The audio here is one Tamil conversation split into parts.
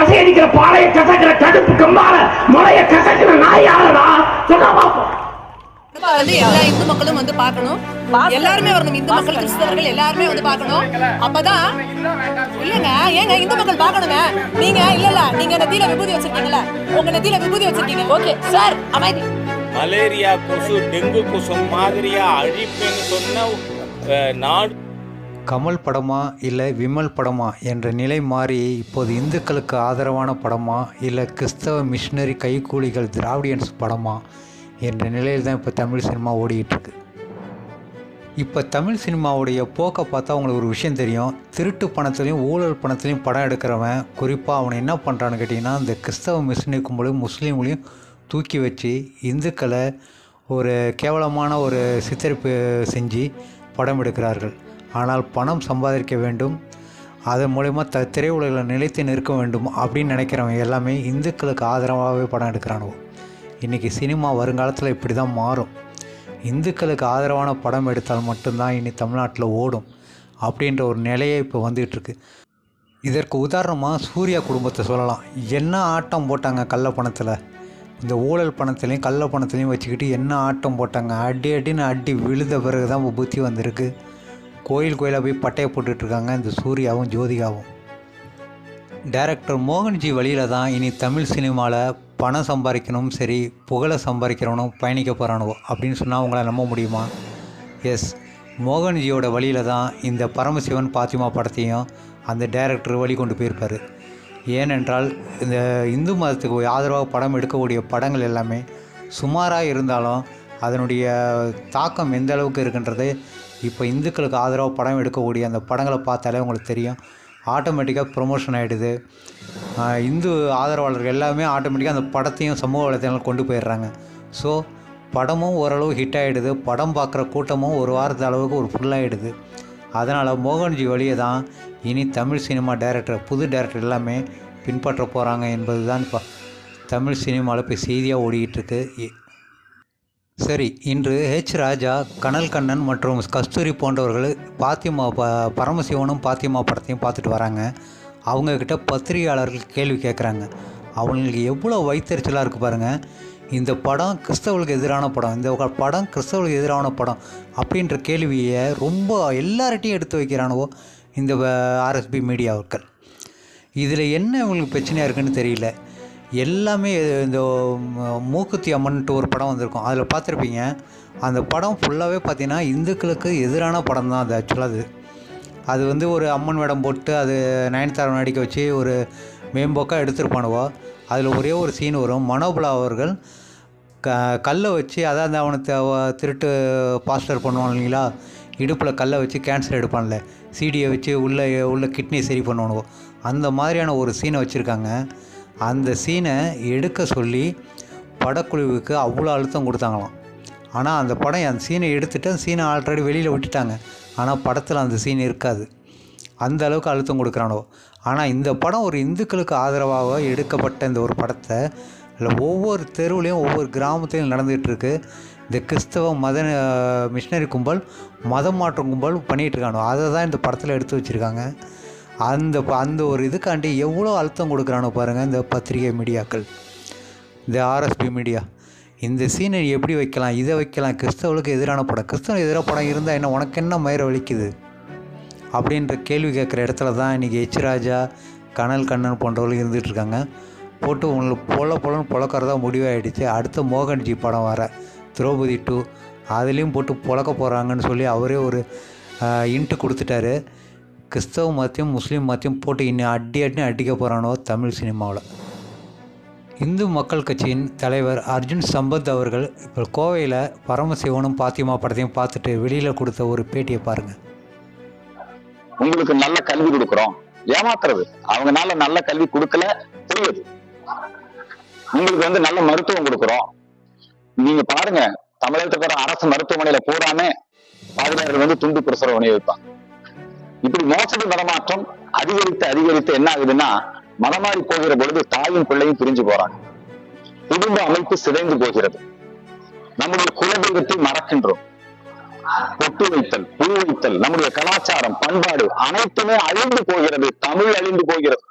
கசையடிக்கிற பாலைய கசக்கிற கடுப்பு கம்பால முளைய கசக்கிற நாய் யாரடா சொன்னா பாப்போம் வந்து எல்லா இந்து மக்களும் வந்து பார்க்கணும். எல்லாருமே வரணும். இந்து மக்கள் கிறிஸ்தவர்கள் எல்லாருமே வந்து பார்க்கணும். அப்பதான் இல்லங்க ஏங்க இந்து மக்கள் பார்க்கணுங்க நீங்க இல்ல இல்ல நீங்க நெத்தியில விபூதி வச்சிருக்கீங்கல்ல? உங்க நெத்தியில விபூதி வச்சிருக்கீங்க? ஓகே சார் அமைதி. மலேரியா கொசு டெங்கு கொசு மாதிரியா அழிப்பேன்னு சொன்ன நாடு கமல் படமா இல்லை விமல் படமா என்ற நிலை மாறி இப்போது இந்துக்களுக்கு ஆதரவான படமா இல்லை கிறிஸ்தவ மிஷினரி கைக்கூலிகள் திராவிடியன்ஸ் படமா என்ற நிலையில் தான் இப்போ தமிழ் சினிமா ஓடிக்கிட்டுருக்கு இப்போ தமிழ் சினிமாவுடைய போக்கை பார்த்தா உங்களுக்கு ஒரு விஷயம் தெரியும். திருட்டு பணத்துலையும் ஊழல் பணத்துலையும் படம் எடுக்கிறவன் குறிப்பாக அவனை என்ன பண்ணுறான்னு கேட்டிங்கன்னா இந்த கிறிஸ்தவ மிஷினரி கும்பலையும் முஸ்லீம்களையும் தூக்கி வச்சு இந்துக்களை ஒரு கேவலமான ஒரு சித்தரிப்பு செஞ்சு படம் எடுக்கிறார்கள். ஆனால் பணம் சம்பாதிக்க வேண்டும். அதன் மூலயமா த திரையுலகில் நிலைத்து நிற்க வேண்டும் அப்படின்னு நினைக்கிறவங்க எல்லாமே இந்துக்களுக்கு ஆதரவாகவே படம் எடுக்கிறானுவோ. இன்றைக்கி சினிமா வருங்காலத்தில் இப்படி தான் மாறும். இந்துக்களுக்கு ஆதரவான படம் எடுத்தால் மட்டும்தான் இனி தமிழ்நாட்டில் ஓடும் அப்படின்ற ஒரு நிலையே இப்போ வந்துகிட்ருக்கு. இதற்கு உதாரணமாக சூர்யா குடும்பத்தை சொல்லலாம். என்ன ஆட்டம் போட்டாங்க கள்ள பணத்தில்? இந்த ஊழல் பணத்துலேயும் கள்ள பணத்துலேயும் வச்சுக்கிட்டு என்ன ஆட்டம் போட்டாங்க? அடி அடின்னு அடி விழுந்த பிறகு தான் புத்தி வந்திருக்கு. கோயில் கோயிலாக போய் பட்டையை போட்டுட்ருக்காங்க இந்த சூர்யாவும் ஜோதிகாவும். டைரக்டர் மோகன்ஜி வழியில் தான் இனி தமிழ் சினிமாவில் பணம் சம்பாதிக்கணும் சரி புகழை சம்பாதிக்கிறவனும் பயணிக்க போகிறானோ அப்படின்னு சொன்னால் உங்களால் நம்ப முடியுமா? எஸ் மோகன்ஜியோட வழியில் தான் இந்த பரமசிவன் பாத்திமா படத்தையும் அந்த டைரக்டர் வழி கொண்டு போயிருப்பார். ஏனென்றால் இந்த இந்து மதத்துக்கு ஆதரவாக படம் எடுக்கக்கூடிய படங்கள் எல்லாமே சுமாராக இருந்தாலும் அதனுடைய தாக்கம் எந்த அளவுக்கு இருக்குன்றது இப்போ இந்துக்களுக்கு ஆதரவாக படம் எடுக்கக்கூடிய அந்த படங்களை பார்த்தாலே உங்களுக்கு தெரியும். ஆட்டோமேட்டிக்காக ப்ரொமோஷன் ஆகிடுது இந்து ஆதரவாளர்கள் எல்லாமே ஆட்டோமேட்டிக்காக அந்த படத்தையும் சமூக வலைத்தளங்கள் கொண்டு போயிடுறாங்க. ஸோ படமும் ஓரளவு ஹிட் ஆகிடுது படம் பார்க்குற கூட்டமும் ஒரு வாரத்து அளவுக்கு ஒரு ஃபுல்லாகிடுது அதனால் மோகன்ஜி வழியை தான் இனி தமிழ் சினிமா டைரக்டர் புது டைரக்டர் எல்லாமே பின்பற்ற போகிறாங்க என்பது தான் இப்போ தமிழ் சினிமாவில் இப்போ செய்தியாக ஓடிக்கிட்டு இருக்கு. சரி இன்று ஹெச் ராஜா கனல் கண்ணன் மற்றும் கஸ்தூரி போன்றவர்கள் பாத்திமா ப பரமசிவனும் பாத்திமா படத்தையும் பார்த்துட்டு வராங்க. அவங்கக்கிட்ட பத்திரிகையாளர்கள் கேள்வி கேட்குறாங்க அவங்களுக்கு எவ்வளோ வைத்தறிச்சலாக இருக்குது பாருங்கள் இந்த படம் கிறிஸ்தவர்களுக்கு எதிரான படம் இந்த படம் கிறிஸ்தவர்களுக்கு எதிரான படம் அப்படின்ற கேள்வியை ரொம்ப எல்லார்ட்டையும் எடுத்து வைக்கிறானுவோ இந்த ஆர்எஸ்பி மீடியாவுக்கள். இதில் என்ன இவங்களுக்கு பிரச்சனையாக இருக்குன்னு தெரியல. எல்லாமே இந்த மூக்குத்தி அம்மன்ட்டு ஒரு படம் வந்திருக்கும். அதில் பார்த்துருப்பீங்க. அந்த படம் ஃபுல்லாகவே பார்த்தீங்கன்னா இந்துக்களுக்கு எதிரான படம் தான் அது ஆக்சுவலாக அது. அது வந்து ஒரு அம்மன் வேடம் போட்டு அது நயன்தாரா நடிக்க வச்சு ஒரு மேம்போக்காக எடுத்திருப்பானுவோ. அதில் ஒரே ஒரு சீன் வரும். மனோபலா அவர்கள் க கல்லை வச்சு அதாவது அவனை திருட்டு பாஸ்டர் பண்ணுவான் இல்லைங்களா? இடுப்பில் கல்லை வச்சு கேன்சர் எடுப்பான்ல. சீடியை வச்சு உள்ளே உள்ள கிட்னி சரி பண்ணுவானுவோ. அந்த மாதிரியான ஒரு சீனை வச்சுருக்காங்க. அந்த சீனை எடுக்க சொல்லி படக்குழுவுக்கு அவ்வளோ அழுத்தம் கொடுத்தாங்களாம். ஆனால் அந்த படம் அந்த சீனை எடுத்துட்டு அந்த சீனை ஆல்ரெடி வெளியில் விட்டுட்டாங்க. ஆனால் படத்தில் அந்த சீன் இருக்காது. அந்த அளவுக்கு அழுத்தம் கொடுக்குறானோ. ஆனால் இந்த படம் ஒரு இந்துக்களுக்கு ஆதரவாக எடுக்கப்பட்ட இந்த ஒரு படத்தை இல்லை ஒவ்வொரு தெருவுலையும் ஒவ்வொரு கிராமத்திலையும் நடந்துகிட்ருக்கு. இந்த கிறிஸ்தவ மத மிஷினரி கும்பல் மதம் மாற்றம் கும்பல் பண்ணிகிட்டு இருக்கானோ அதை தான் இந்த படத்தில் எடுத்து வச்சுருக்காங்க. அந்த ப- அந்த ஒரு இதுக்காண்டி எவ்வளோ அழுத்தம் கொடுக்குறானோ பாருங்கள் இந்த பத்திரிகை மீடியாக்கள் இந்த ஆர்எஸ்பி மீடியா இந்த சீனை எப்படி வைக்கலாம் இதை வைக்கலாம் கிறிஸ்தவளுக்கு எதிரான படம். கிறிஸ்தவ எதிரான படம் இருந்தால் என்ன உனக்கு என்ன மயிரை வலிக்குது? அப்படின்ற கேள்வி கேட்குற இடத்துல தான் இன்றைக்கி எச் ராஜா கனல் கண்ணன் போன்றவர்கள் இருந்துகிட்ருக்காங்க போட்டு உங்களுக்கு பொல பொலன்னு பொழக்கிறதா முடிவாயிடுச்சு. அடுத்த மோகன்ஜி படம் வர திரௌபதி டூ அதுலேயும் போட்டு பொழக்க போகிறாங்கன்னு சொல்லி அவரே ஒரு இன்ட்டு கொடுத்துட்டாரு. கிறிஸ்தவ மதத்தையும் முஸ்லீம் மதத்தையும் போட்டு இன்னும் அடி அடி அடிக்க போகிறானோ தமிழ் சினிமாவில். இந்து மக்கள் கட்சியின் தலைவர் அர்ஜுன் சம்பத் அவர்கள் இப்போ கோவையில் பரமசிவனும் பாத்திமா படத்தையும் பார்த்துட்டு வெளியில் கொடுத்த ஒரு பேட்டியை பாருங்கள் உங்களுக்கு நல்ல கல்வி கொடுக்குறோம். ஏமாத்துறது. அவங்கனால நல்ல கல்வி கொடுக்கல தெரியுது. உங்களுக்கு வந்து நல்ல மருத்துவம் கொடுக்குறோம். நீங்க பாருங்க தமிழகத்துக்கு அரசு மருத்துவமனையில போடாம பாதிரியார்கள் வந்து துண்டு பிரசுரம் வைப்பாங்க இப்படி மோசடி மதமாற்றம் அதிகரித்து அதிகரித்து என்ன ஆகுதுன்னா மதமாறி போகிற பொழுது தாயும் பிள்ளையும் பிரிஞ்சு போறாங்க. குடும்ப அமைப்பு சிதைந்து போகிறது. நம்முடைய குலதெய்வத்தை மறக்கின்றோம். பொட்டு வைத்தல் பூ வைத்தல் நம்முடைய கலாச்சாரம் பண்பாடு அனைத்துமே அழிந்து போகிறது. தமிழ் அழிந்து போகிறது.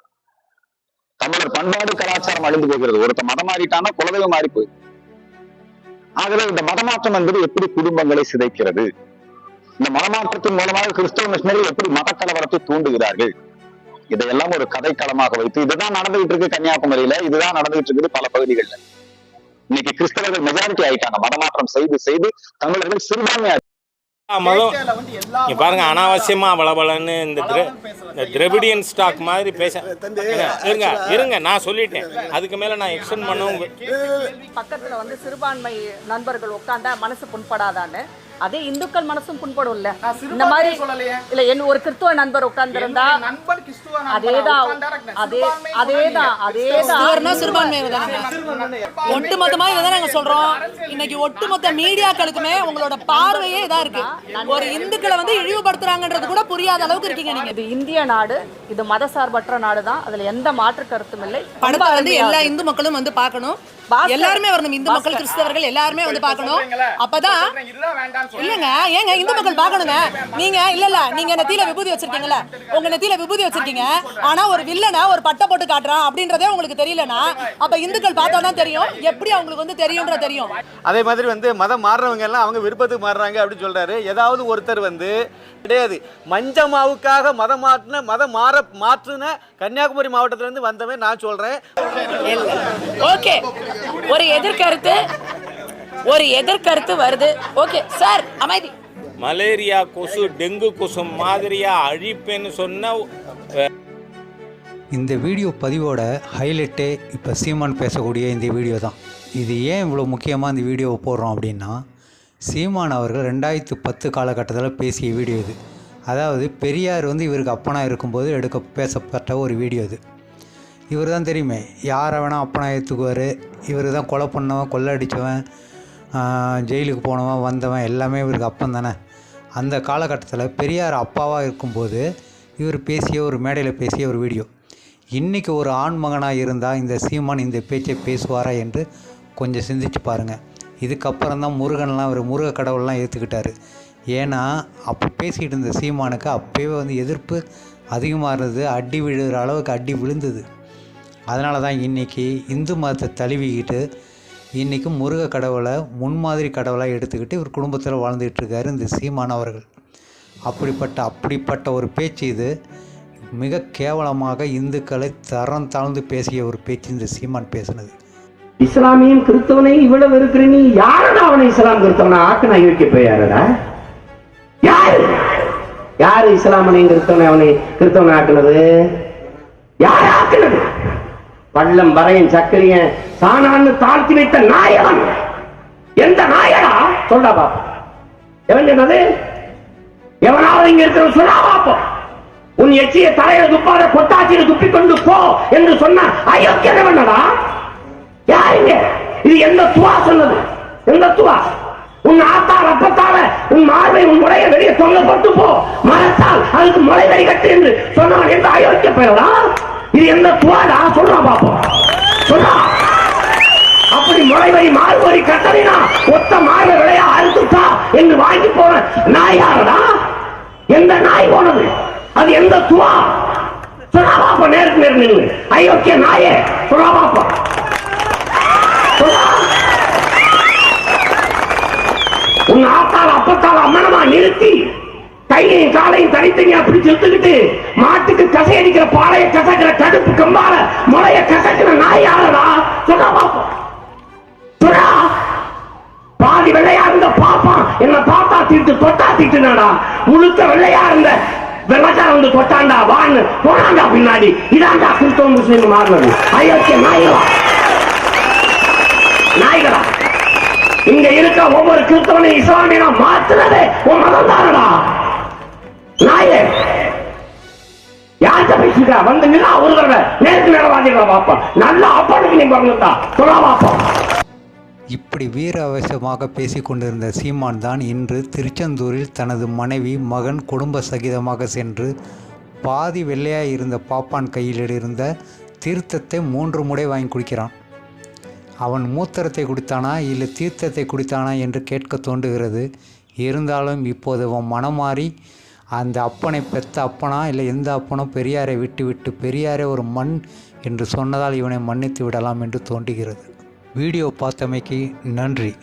தமிழர் பண்பாடு கலாச்சாரம் அழிந்து போகிறது. ஒருத்த மதம் மாறிட்டானா குலதெய்வம் மாறி போய் ஆகவே இந்த மதமாற்றம் என்பது எப்படி குடும்பங்களை சிதைக்கிறது? இந்த மதமாற்றத்தின் மூலமாக கிறிஸ்தவ மிஷினரிகள் எப்படி மத கலவரத்தை தூண்டுகிறார்கள்? இதையெல்லாம் ஒரு கதைக்களமாக வைத்து இதுதான் நடந்துகிட்டு இருக்கு கன்னியாகுமரியில இதுதான் நடந்துகிட்டு இருக்குது பல பகுதிகள்ல. இன்னைக்கு கிறிஸ்தவர்கள் மெஜாரிட்டி ஆயிட்டாங்க. மதமாற்றம் செய்து செய்து தமிழர்கள் சிறுபான்மை மதம். இங்க பாருங்க அனாவசியமா பலபலன்னு இந்த இந்த திரவிடியன் ஸ்டாக் மாதிரி பேச இருங்க இருங்க நான் சொல்லிட்டேன். அதுக்கு மேல நான் எக்ஸ்டெண்ட் பண்ணவும் பக்கத்துல வந்து சிறுபான்மை நண்பர்கள் உட்கார்ந்தா மனசு புண்படாதான்னு. அதே இந்துக்கள் மனசும் புண்படும்ல. இந்த மாதிரி இல்ல என் ஒரு கிறிஸ்துவ நண்பர் உட்கார்ந்திருந்தா அதேதான் அதே அதேதான் அதேதான் கிறிஸ்துவர்னா சிறுபான்மையினர் தானே? ஒட்டு மொத்தமா இதை நாங்க சொல்றோம். இன்னைக்கு ஒட்டுமொத்த மீடியாக்களுக்குமே உங்களோட பார்வையே இதா இருக்கு. ஒரு இந்துக்களை வந்து இழிவுபடுத்துறாங்கன்றது கூட புரியாத அளவுக்கு இருக்கீங்க நீங்க. இது இந்திய நாடு. இது மதசார்பற்ற நாடு தான் அதுல எந்த மாற்று கருத்தும் இல்லை. படத்தை வந்து எல்லா இந்து மக்களும் வந்து பார்க்கணும். எல்லாருமே வரணும். இந்து மக்கள் கிறிஸ்தவர்கள் எல்லாருமே வந்து பார்க்கணும். அப்பதான் இல்லங்க ஏங்க இந்து மக்கள் பார்க்கணுங்க. நீங்க இல்ல இல்ல நீங்க நெத்தியில விபூதி வச்சிருக்கீங்கல்ல? உங்க நெத்தியில விபூதி வச்சிருக்கீங்க? ஆனா ஒரு வில்லனை ஒரு பட்டை போட்டு காட்டுறான் அப்படின்றதே உங்களுக்கு தெரியலனா அப்ப இந்துக்கள் பார்த்தா தான் தெரியும். எப்படி அவங்களுக்கு வந்து தெரியும்ன்ற தெரியும். அதே மாதிரி வந்து மதம் மாறுறவங்க எல்லாம் அவங்க விருப்பத்துக்கு மாறுறாங்க அப்படின்னு சொல்றாரு. ஏதாவது ஒருத்தர் வந்து கிடையாது. மஞ்சமாவுக்காக மதம் மாற்றின மதம் மாற மாற்றுன கன்னியாகுமரி மாவட்டத்துல இருந்து வந்தவன் நான் சொல்றேன். ஓகே. ஒரு எதிர்கருத்து ஒரு எதிர்கருத்து வருது. ஓகே சார் அமைதி. மலேரியா கொசு டெங்கு கொசு மாதிரியா அழிப்பேன்னு சொன்ன இந்த வீடியோ பதிவோட ஹைலைட்டே இப்போ சீமான் பேசக்கூடிய இந்த வீடியோ தான். இது ஏன் இவ்வளோ முக்கியமாக இந்த வீடியோவை போடுறோம் அப்படின்னா சீமான் அவர்கள் ரெண்டாயிரத்து பத்து காலகட்டத்தில் பேசிய வீடியோ இது. அதாவது பெரியார் வந்து இவருக்கு அப்பனா இருக்கும்போது எடுக்க பேசப்பட்ட ஒரு வீடியோ இது. இவர் தான் தெரியுமே யாரை வேணால் அப்பனா ஏற்றுக்குவார் இவர் தான் கொலை பண்ணவன் கொள்ளை அடித்தவன் ஜெயிலுக்கு போனவன் வந்தவன் எல்லாமே இவருக்கு அப்பன் தானே. அந்த காலகட்டத்தில் பெரியார் அப்பாவாக இருக்கும்போது இவர் பேசிய ஒரு மேடையில் பேசிய ஒரு வீடியோ. இன்றைக்கி ஒரு ஆண் மகனாக இருந்தால் இந்த சீமான் இந்த பேச்சை பேசுவாரா என்று கொஞ்சம் சிந்திச்சு பாருங்கள் இதுக்கப்புறம் தான் முருகன்லாம் ஒரு முருக கடவுள்லாம் ஏற்றுக்கிட்டாரு ஏன்னா அப்போ பேசிக்கிட்டு இருந்த சீமானுக்கு அப்போவே வந்து எதிர்ப்பு அதிகமாக இருந்தது அடி விழுகிற அளவுக்கு அடி விழுந்தது. அதனால தான் இன்றைக்கி இந்து மதத்தை தழுவிக்கிட்டு இன்றைக்கும் முருக கடவுளை முன்மாதிரி கடவுளாக எடுத்துக்கிட்டு இவர் குடும்பத்தில் வாழ்ந்துக்கிட்டு இருக்கார் இந்த சீமான் அவர்கள். அப்படிப்பட்ட அப்படிப்பட்ட ஒரு பேச்சு இது. மிக கேவலமாக இந்துக்களை தரம் தாழ்ந்து பேசிய ஒரு பேச்சு இந்த சீமான் பேசினது. இஸ்லாமியும் கிறிஸ்தவனை இவ்வளவு இருக்கிற நீ யாரடா அவனை இஸ்லாம் கிறிஸ்தவனை? ஆக்கு நான் யோசிக்க போய் யாரடா யாரு? யாரு இஸ்லாமனையும் கிறிஸ்தவனை அவனை கிறிஸ்தவனை ஆக்குனது? யார் ஆக்குனது? பள்ளம் வரையும் சக்கரியன் சாணான்னு தாழ்த்தி வைத்த நாயகன். எந்த நாயடா சொல்றா பாப்போம் எவன் சொன்னது? எவனாவது இங்க இருக்கிற சொல்லா பாப்போம் உன் எச்சிய தலையில துப்பாத கொட்டாச்சியில துப்பி கொண்டு போ என்று சொன்ன அயோக்கியவனடா யாருங்க இது எந்த துவா சொன்னது? எந்த துவா? உன் ஆத்தா அப்பத்தால உன் மார்பை உன் முறைய வெளியே தொங்க போட்டு போ. மரத்தால் அதுக்கு முளை கட்டு என்று சொன்னவன் எந்த அயோக்கிய பெயரா இது எந்த துவாடா சொல்றான் பாப்போம். சொல்றான் அப்படி முளைவரி மாறுவரி கட்டறினா ஒத்த மார்பை விளையா அறுத்துட்டா என்று வாங்கி போன நாய் யாரடா எந்த நாய் போனது? அது எந்த துவா? சொல்லா பாப்பா நேருக்கு நேர் நின்று. அயோக்கிய நாயே சொல்லா பாப்பா சொல்லா. கையையும் காலையும் தனித்தனியா பிடிச்சு இழுத்துக்கிட்டு மாட்டுக்கு கசையடிக்கிற பாலைய கசக்கிற கடுப்பு கம்பால முளைய கசக்கிற நாய் யாரடா? சொன்னா பாப்போம் சொன்னா பாதி வெள்ளையா இருந்த பாப்பான் என்ன பார்த்தா தீட்டு தொட்டா தீட்டுனாடா முழுக்க வெள்ளையா இருந்த வெள்ளக்கார வந்து தொட்டாண்டா வான்னு. போனாண்டா பின்னாடி. இதாண்டா கிறிஸ்தவ முஸ்லீம் மாறினது. அயோக்கிய நாய்களா நாய்களா இங்க இருக்க ஒவ்வொரு கிறிஸ்தவனையும் இஸ்லாமியனா மாத்துனதே உன் மதம் தானடா நாயே! யார்கிட்ட பேசிட்டா வந்து நின்னா ஒரு தடவை. நேருக்கு நேரவாதிகளா பாப்போம் நல்ல அப்பாட்டுக்கு நீ பங்கா சொல்லா பாப்போம் இப்படி வீர அவசியமாக பேசி கொண்டிருந்த சீமான் தான் இன்று திருச்செந்தூரில் தனது மனைவி மகன் குடும்ப சகிதமாக சென்று பாதி வெள்ளையாக இருந்த பாப்பான் கையில் இருந்த தீர்த்தத்தை மூன்று முறை வாங்கி குடிக்கிறான். அவன் மூத்திரத்தை குடித்தானா இல்லை தீர்த்தத்தை குடித்தானா என்று கேட்க தோன்றுகிறது. இருந்தாலும் இப்போது அவன் மனம் மாறி அந்த அப்பனை பெத்த அப்பனா இல்லை எந்த அப்பனோ பெரியாரை விட்டு விட்டு பெரியாரே ஒரு மண் என்று சொன்னதால் இவனை மன்னித்து விடலாம் என்று தோன்றுகிறது. வீடியோ பார்த்தமைக்கு நன்றி.